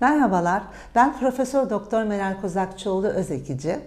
Merhabalar, ben Profesör Doktor Meral Kozakçıoğlu Özekici.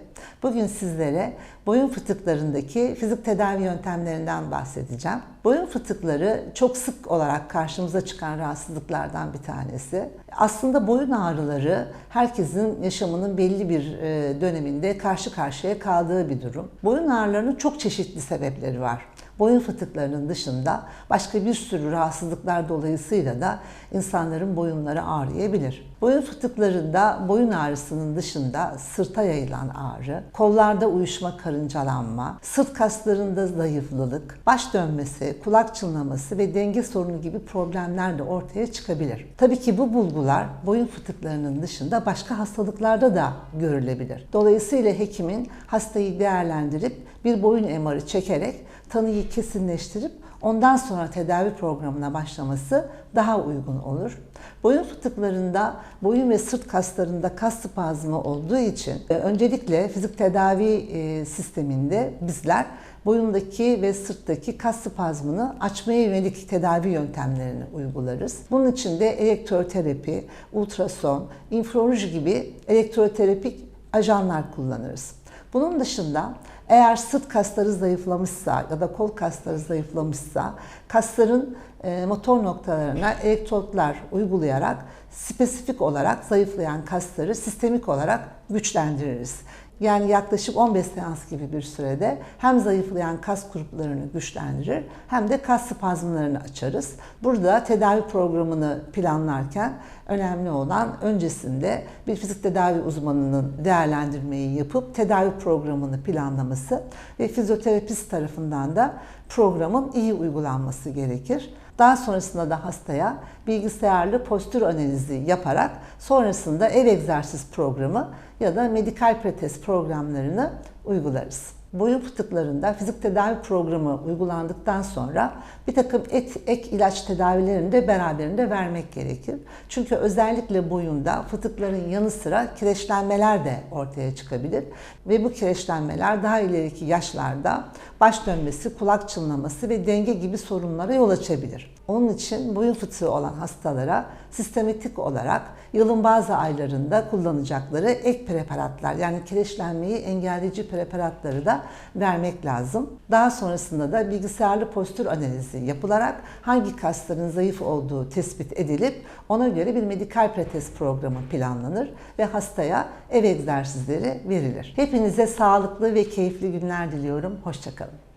Bugün sizlere boyun fıtıklarındaki fizik tedavi yöntemlerinden bahsedeceğim. Boyun fıtıkları çok sık olarak karşımıza çıkan rahatsızlıklardan bir tanesi. Aslında boyun ağrıları herkesin yaşamının belli bir e, döneminde karşı karşıya kaldığı bir durum. Boyun ağrılarının çok çeşitli sebepleri var boyun fıtıklarının dışında başka bir sürü rahatsızlıklar dolayısıyla da insanların boyunları ağrıyabilir. Boyun fıtıklarında boyun ağrısının dışında sırta yayılan ağrı, kollarda uyuşma karıncalanma, sırt kaslarında zayıflılık, baş dönmesi, kulak çınlaması ve denge sorunu gibi problemler de ortaya çıkabilir. Tabii ki bu bulgular boyun fıtıklarının dışında başka hastalıklarda da görülebilir. Dolayısıyla hekimin hastayı değerlendirip bir boyun MR'ı çekerek tanıyı kesinleştirip ondan sonra tedavi programına başlaması daha uygun olur. Boyun fıtıklarında boyun ve sırt kaslarında kas spazmı olduğu için e, öncelikle fizik tedavi e, sisteminde bizler boyundaki ve sırttaki kas spazmını açmaya yönelik tedavi yöntemlerini uygularız. Bunun için de elektroterapi, ultrason, infraruj gibi elektroterapik ajanlar kullanırız. Bunun dışında eğer sırt kasları zayıflamışsa ya da kol kasları zayıflamışsa kasların e, motor noktalarına elektrotlar uygulayarak spesifik olarak zayıflayan kasları sistemik olarak güçlendiririz. Yani yaklaşık 15 seans gibi bir sürede hem zayıflayan kas gruplarını güçlendirir hem de kas spazmlarını açarız. Burada tedavi programını planlarken önemli olan öncesinde bir fizik tedavi uzmanının değerlendirmeyi yapıp tedavi programını planlaması ve fizyoterapist tarafından da programın iyi uygulanması gerekir. Daha sonrasında da hastaya bilgisayarlı postür analizi yaparak sonrasında ev egzersiz programı ya da medikal pretez programlarını uygularız. Boyun fıtıklarında fizik tedavi programı uygulandıktan sonra bir takım et, ek ilaç tedavilerini de beraberinde vermek gerekir. Çünkü özellikle boyunda fıtıkların yanı sıra kireçlenmeler de ortaya çıkabilir. Ve bu kireçlenmeler daha ileriki yaşlarda baş dönmesi, kulak çınlaması ve denge gibi sorunlara yol açabilir. Onun için boyun fıtığı olan hastalara sistematik olarak yılın bazı aylarında kullanacakları ek preparatlar yani kireçlenmeyi engelleyici preparatları da vermek lazım. Daha sonrasında da bilgisayarlı postür analizi yapılarak hangi kasların zayıf olduğu tespit edilip ona göre bir medikal pretez programı planlanır ve hastaya ev egzersizleri verilir. Hepinize sağlıklı ve keyifli günler diliyorum. Hoşçakalın.